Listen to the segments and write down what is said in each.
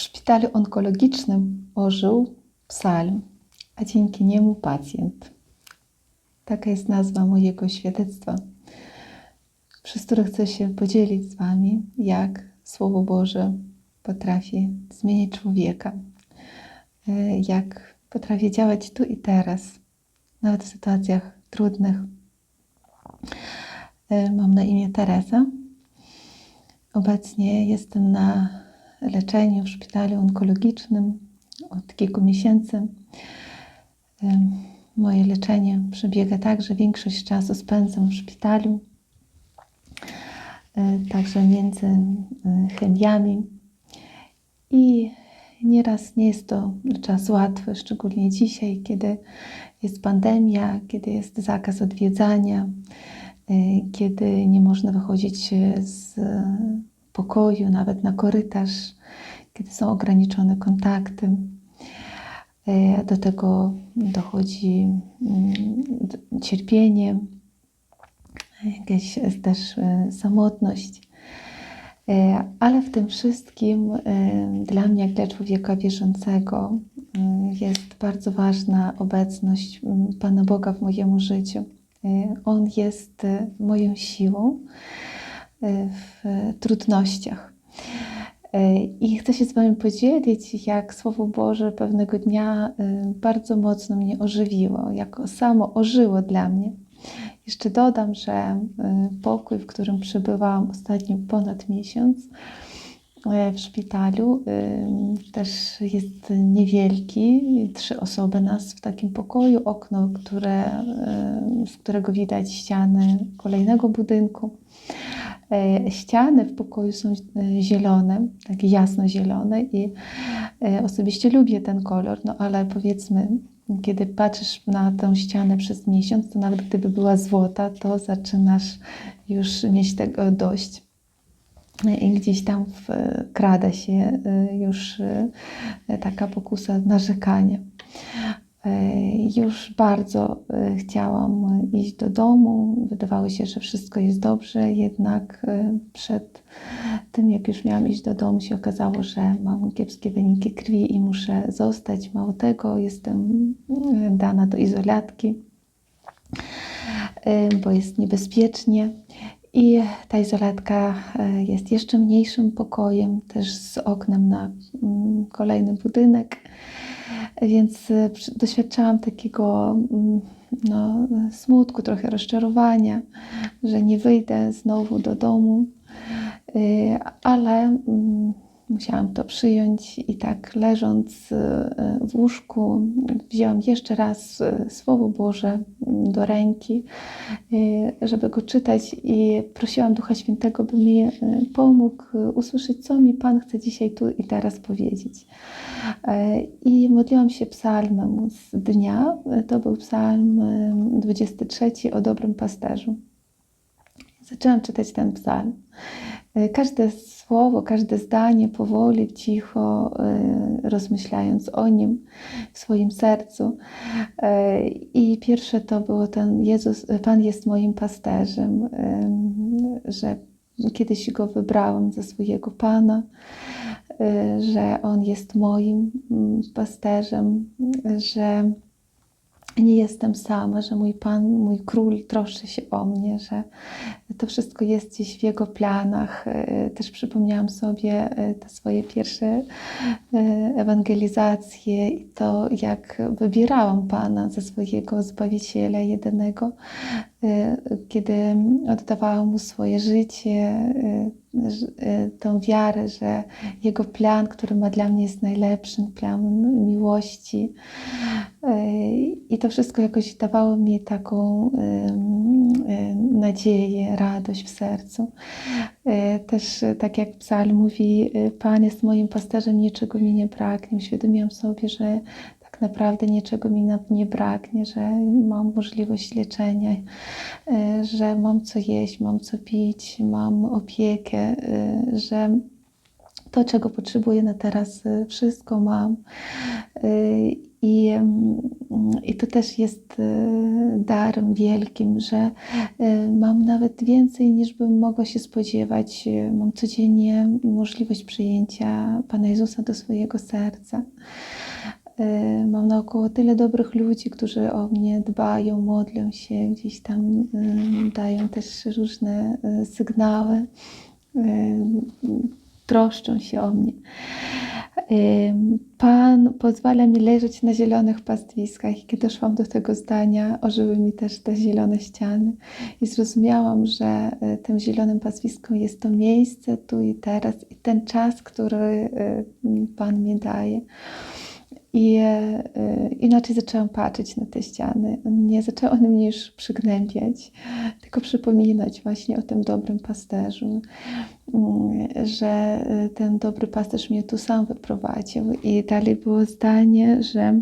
szpitalu onkologicznym ożył psalm, a dzięki niemu pacjent. Taka jest nazwa mojego świadectwa, przez które chcę się podzielić z Wami, jak Słowo Boże potrafi zmienić człowieka, e, jak potrafi działać tu i teraz, nawet w sytuacjach trudnych. E, mam na imię Teresa. Obecnie jestem na leczeniu w szpitalu onkologicznym od kilku miesięcy. Moje leczenie przebiega tak, że większość czasu spędzam w szpitalu, e, także między e, chemiami. I nieraz nie jest to czas łatwy, szczególnie dzisiaj, kiedy jest pandemia, kiedy jest zakaz odwiedzania, e, kiedy nie można wychodzić z pokoju, nawet na korytarz, kiedy są ograniczone kontakty. E, do tego dochodzi mm, cierpienie, jakaś też e, samotność. E, ale w tym wszystkim dla mnie, jak dla człowieka wierzącego, jest bardzo ważna obecność Pana Boga w moim życiu. On jest moją siłą w trudnościach. I chcę się z Wami podzielić, jak Słowo Boże pewnego dnia y, bardzo mocno mnie ożywiło, jak samo ożyło dla mnie. Jeszcze dodam, że pokój, w którym przebywałam ostatnio ponad miesiąc w szpitalu, też jest niewielki. Trzy osoby nas w takim pokoju, okno, które, z którego widać ściany kolejnego budynku. E, ściany w pokoju są e, zielone, takie jasno-zielone i e, osobiście lubię ten kolor, no ale powiedzmy, kiedy patrzysz na tę ścianę przez miesiąc, to nawet gdyby była złota, to zaczynasz już mieć tego dość. I gdzieś tam wkrada się już taka pokusa narzekania. E, już bardzo e, chciałam iść do domu. Wydawało się, że wszystko jest dobrze, jednak e, przed tym, jak już miałam iść do domu, się okazało, że mam kiepskie wyniki krwi i muszę zostać. Mało tego, jestem dana do izolatki, bo jest niebezpiecznie. I ta izolatka jest jeszcze mniejszym pokojem, też z oknem na mm, kolejny budynek. Więc e, doświadczałam takiego mm, no, smutku, trochę rozczarowania, że nie wyjdę znowu do domu, e, ale mm, musiałam to przyjąć i tak leżąc e, w łóżku wzięłam jeszcze raz Słowo Boże do ręki, żeby go czytać i prosiłam Ducha Świętego, by mi pomógł usłyszeć, co mi Pan chce dzisiaj tu i teraz powiedzieć. E, I modliłam się psalmem z dnia. To był psalm 23 o dobrym pasterzu. Zaczęłam czytać ten psalm. E, każde słowo, każde zdanie powoli, cicho, e, rozmyślając o nim w swoim sercu. I pierwsze to było ten Jezus, Pan jest moim pasterzem, że kiedyś go wybrałam za swojego Pana że On jest moim mm, pasterzem, że nie jestem sama, że mój Pan, mój Król troszczy się o mnie, że to wszystko jest gdzieś w Jego planach. Y, też przypomniałam sobie y, te swoje pierwsze ewangelizacje i to, jak wybierałam Pana za swojego Zbawiciela jedynego, kiedy oddawałam Mu swoje życie, Y, tą wiarę, że Jego plan, który ma dla mnie jest najlepszym, plan miłości. Y, I to wszystko jakoś dawało mi taką y, nadzieję, radość w sercu. Też tak jak psalm mówi, Pan jest moim pasterzem, niczego mi nie braknie. Uświadomiłam sobie, że naprawdę niczego mi nie braknie, że mam możliwość leczenia, e, że mam co jeść, mam co pić, mam opiekę, e, że to, czego potrzebuję na teraz, e, wszystko mam. I, mm, I to też jest darem wielkim, że mam nawet więcej niż bym mogła się spodziewać. Mam codziennie możliwość przyjęcia Pana Jezusa do swojego serca. E, Mam naokoło tyle dobrych ludzi, którzy o mnie dbają, modlą się, gdzieś tam e, dają też różne e, sygnały, troszczą się o mnie. Pan pozwala mi leżeć na zielonych pastwiskach. I kiedy doszłam do tego zdania, ożyły mi też te zielone ściany i zrozumiałam, że y, tym zielonym pastwiską jest to miejsce tu i teraz i ten czas, który y, Pan mi daje. I y, inaczej zaczęłam patrzeć na te ściany. Nie zaczęły one mnie już przygnębiać, tylko przypominać właśnie o tym dobrym pasterzu, mm, że y, ten dobry pasterz mnie tu sam wyprowadził. I dalej było zdanie, że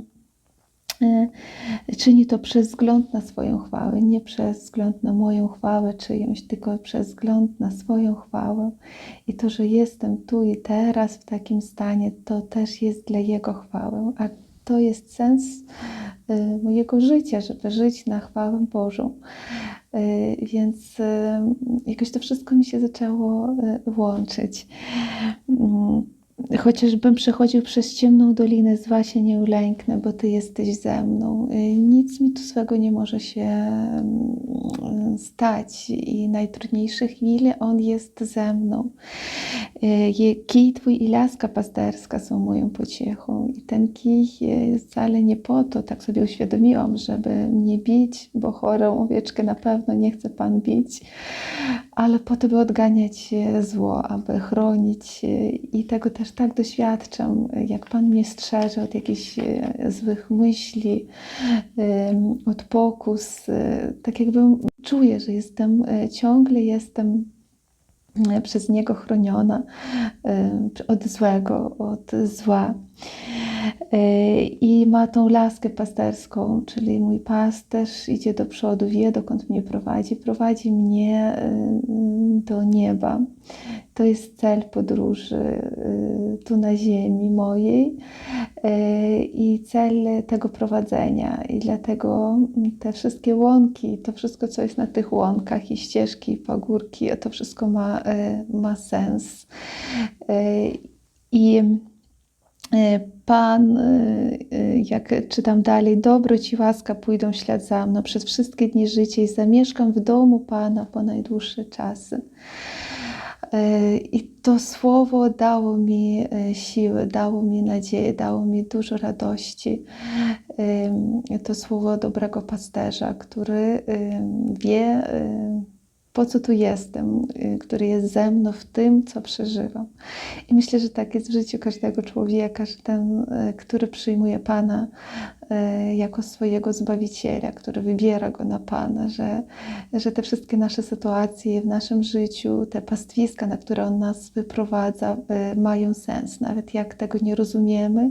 czyni to przez wzgląd na swoją chwałę, nie przez wzgląd na moją chwałę czyjąś, tylko przez wzgląd na swoją chwałę. I to, że jestem tu i teraz w takim stanie, to też jest dla Jego chwały. A to jest sens y, mojego życia, żeby żyć na chwałę Bożą. Y, Więc y, jakoś to wszystko mi się zaczęło łączyć. Chociażbym przechodził przez ciemną dolinę, zła się nie ulęknę, bo Ty jesteś ze mną. Y, Nic mi tu swego nie może się mm, stać i najtrudniejsze chwile On jest ze mną. Y, je- Kij Twój i laska pasterska są moją pociechą. I ten kij jest wcale nie po to, tak sobie uświadomiłam, żeby mnie bić, bo chorą owieczkę na pewno nie chce Pan bić, ale po to, by odganiać e, zło, aby chronić. e, I tego też tak doświadczam, e, jak Pan mnie strzeże od jakichś e, złych myśli, od pokus. e, Tak jakbym czuję, że jestem, e, ciągle jestem e, przez Niego chroniona e, od złego, od zła. E, I ma tą laskę pasterską, czyli mój pasterz idzie do przodu, wie dokąd mnie prowadzi, prowadzi mnie e, do nieba. To jest cel podróży e, tu na ziemi mojej e, i cel tego prowadzenia. I dlatego te wszystkie łąki, to wszystko, co jest na tych łąkach i ścieżki, i pagórki, to wszystko ma, e, ma sens. I Pan, jak czytam dalej, dobroć i łaska pójdą ślad za mną przez wszystkie dni życia i zamieszkam w domu Pana po najdłuższe czasy. E, I to słowo dało mi e, siłę, dało mi nadzieję, dało mi dużo radości. To słowo dobrego pasterza, który wie, po co tu jestem, y, który jest ze mną w tym, co przeżywam. I myślę, że tak jest w życiu każdego człowieka, że ten, który przyjmuje Pana jako swojego Zbawiciela, który wybiera Go na Pana, że, że te wszystkie nasze sytuacje w naszym życiu, te pastwiska, na które On nas wyprowadza, y, mają sens. Nawet jak tego nie rozumiemy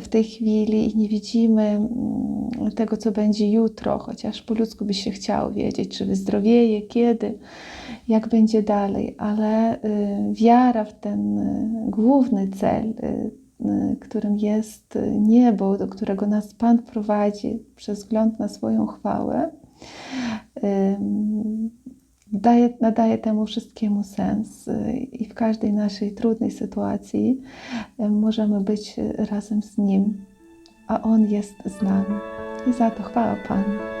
w tej chwili i nie widzimy mm, tego, co będzie jutro, chociaż po ludzku by się chciało wiedzieć, czy wyzdrowieje, kiedy, jak będzie dalej, ale y, wiara w ten główny cel, którym jest y, niebo, do którego nas Pan prowadzi przez wzgląd na swoją chwałę, daje, nadaje temu wszystkiemu sens y, i w każdej naszej trudnej sytuacji y, możemy być y, razem z Nim, a On jest z nami. I za to chwała Panu.